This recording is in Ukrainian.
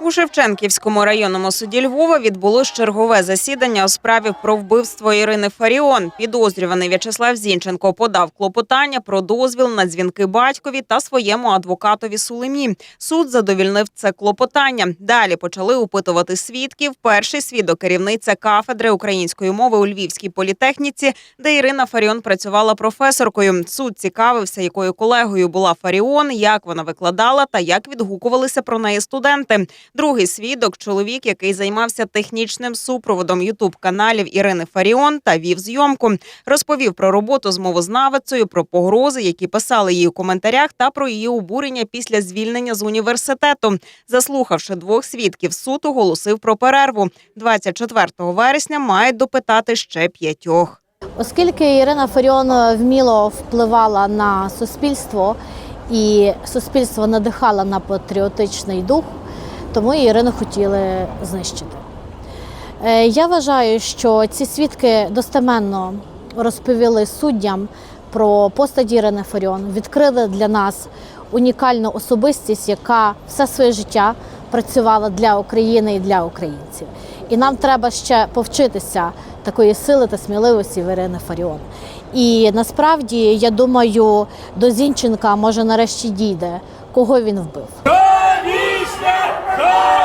У Шевченківському районному суді Львова відбулось чергове засідання у справі про вбивство Ірини Фаріон. Підозрюваний В'ячеслав Зінченко подав клопотання про дозвіл на дзвінки батькові та своєму адвокатові Сулемі. Суд задовільнив це клопотання. Далі почали опитувати свідків. Перший свідок керівниця кафедри української мови у Львівській політехніці, де Ірина Фаріон працювала професоркою. Суд цікавився, якою колегою була Фаріон, як вона викладала та як відгукувалися про неї студенти. Другий свідок чоловік, який займався технічним супроводом ютуб каналів Ірини Фаріон та вів зйомку. Розповів про роботу з мовознавицею, про погрози, які писали їй у коментарях, та про її обурення після звільнення з університету. Заслухавши двох свідків, суд оголосив про перерву. 24 вересня мають допитати ще п'ятьох. Оскільки Ірина Фаріон вміло впливала на суспільство і суспільство надихала на патріотичний дух, тому Ірину хотіли знищити. Е, Я вважаю, що ці свідки достеменно розповіли суддям про постать Ірини Фаріон, відкрили для нас унікальну особистість, яка все своє життя працювала для України і для українців. І нам треба ще повчитися такої сили та сміливості в Ірини Фаріон. І насправді, я думаю, до Зінченка може нарешті дійде, кого він вбив. Go!